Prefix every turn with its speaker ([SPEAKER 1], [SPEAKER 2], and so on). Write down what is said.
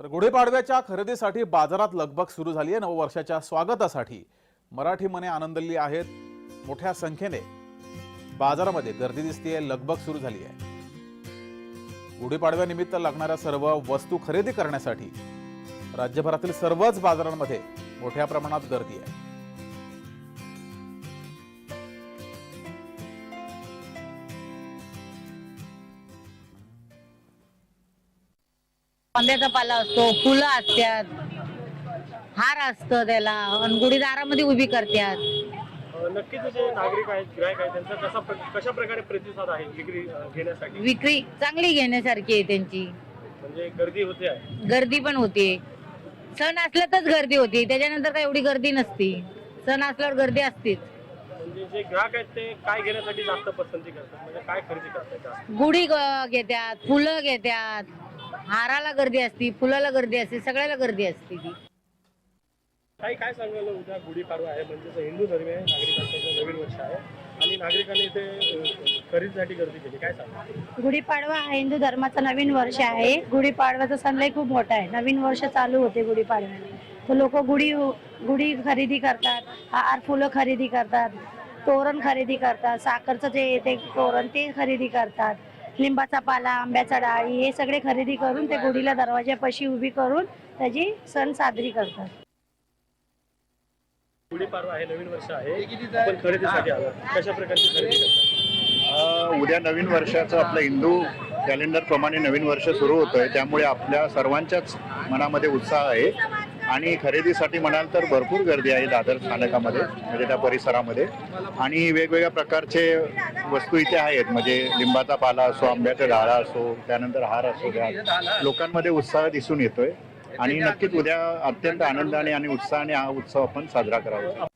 [SPEAKER 1] तर गुढीपाडव्याच्या खरेदीसाठी बाजारात लगबग सुरू झाली आहे नववर्षाच्या स्वागतासाठी. मराठी मने आनंदली आहेत. मोठ्या संख्येने बाजारामध्ये गर्दी दिसतीये लगबग सुरू झाली आहे. गुढीपाडव्यानिमित्त लागणाऱ्या सर्व वस्तू खरेदी करण्यासाठी राज्यभरातील सर्वच बाजारांमध्ये मोठ्या प्रमाणात गर्दी आहे.
[SPEAKER 2] आंब्याचा पाला असतो फुलं असतात हार असतं त्याला आणि गुढी दारामध्ये उभी करतात.
[SPEAKER 3] अ, नक्कीच जे नागरिक आहेत ग्राहक आहेत त्यांचा कसा प्र- कशा प्रकारे प्रतिसाद आहे विक्री अ, घेण्यासाठी?
[SPEAKER 2] विक्री चांगली घेण्यासारखी आहे त्यांची.
[SPEAKER 3] म्हणजे गर्दी होते आहे.
[SPEAKER 2] गर्दी पण होते. सण असला तरच गर्दी होती. त्याच्यानंतर काय एवढी गर्दी नसती. सण असल्यावर गर्दी असतीच.
[SPEAKER 3] म्हणजे जे ग्राहक आहेत ते काय घेण्यासाठी जास्त पसंती करतात? म्हणजे काय खरेदी करतात? जास्त
[SPEAKER 2] गुढी ग- घेतात फुलं घेतात. हाराला गर्दी असती फुलाला गर्दी असते सगळ्याला गर्दी असते ती.
[SPEAKER 3] काही काय सांगाल उद्या गुढीपाडवा आहे? म्हणजे हिंदू धर्म आहे नागरिकांचं नवीन वर्ष आहे. आणि नागरिकांनी इथे खरेदीसाठी गर्दी केली. काय सांगा
[SPEAKER 4] गुढीपाडवा हा हिंदू धर्माचा नवीन वर्ष आहे. गुढीपाडव्याचा सण लय खूप मोठा आहे. नवीन वर्ष चालू होते गुढीपाडव्याने तर लोक गुढी गुढी खरेदी करतात हार फुलं खरेदी करतात तोरण खरेदी करतात साखरचं जे येते तोरण ते खरेदी करतात. लिंबाचा पाला आंब्याचा डाळी हे सगळे खरेदी करून ते गुढीला दरवाजापाशी उभी करून त्याची सण साजरी करतात.
[SPEAKER 3] गुढीपाडवा आहे नवीन वर्ष आहे. आपण खरेदीसाठी आलो. कशा प्रकारची खरेदी करतात?
[SPEAKER 5] अ, उद्या नवीन वर्षाचं आपलं हिंदू कॅलेंडर प्रमाणे नवीन वर्ष सुरू होतंय. त्यामुळे आपल्या सर्वांच्याच मनामध्ये उत्साह आहे. आणि खरेदीसाठी म्हणाल तर भरपूर गर्दी आहे दादर स्थानकामध्ये म्हणजे त्या परिसरामध्ये. आणि वेगवेगळ्या प्रकारचे वस्तू इथे आहेत म्हणजे लिंबाचा पाला असो आंब्याचा डाळा असो त्यानंतर हार असो त्या लोकांमध्ये उत्साह दिसून येतोय. आणि नक्कीच उद्या अत्यंत आनंदाने आणि उत्साहाने हा उत्सव आपण साजरा करावा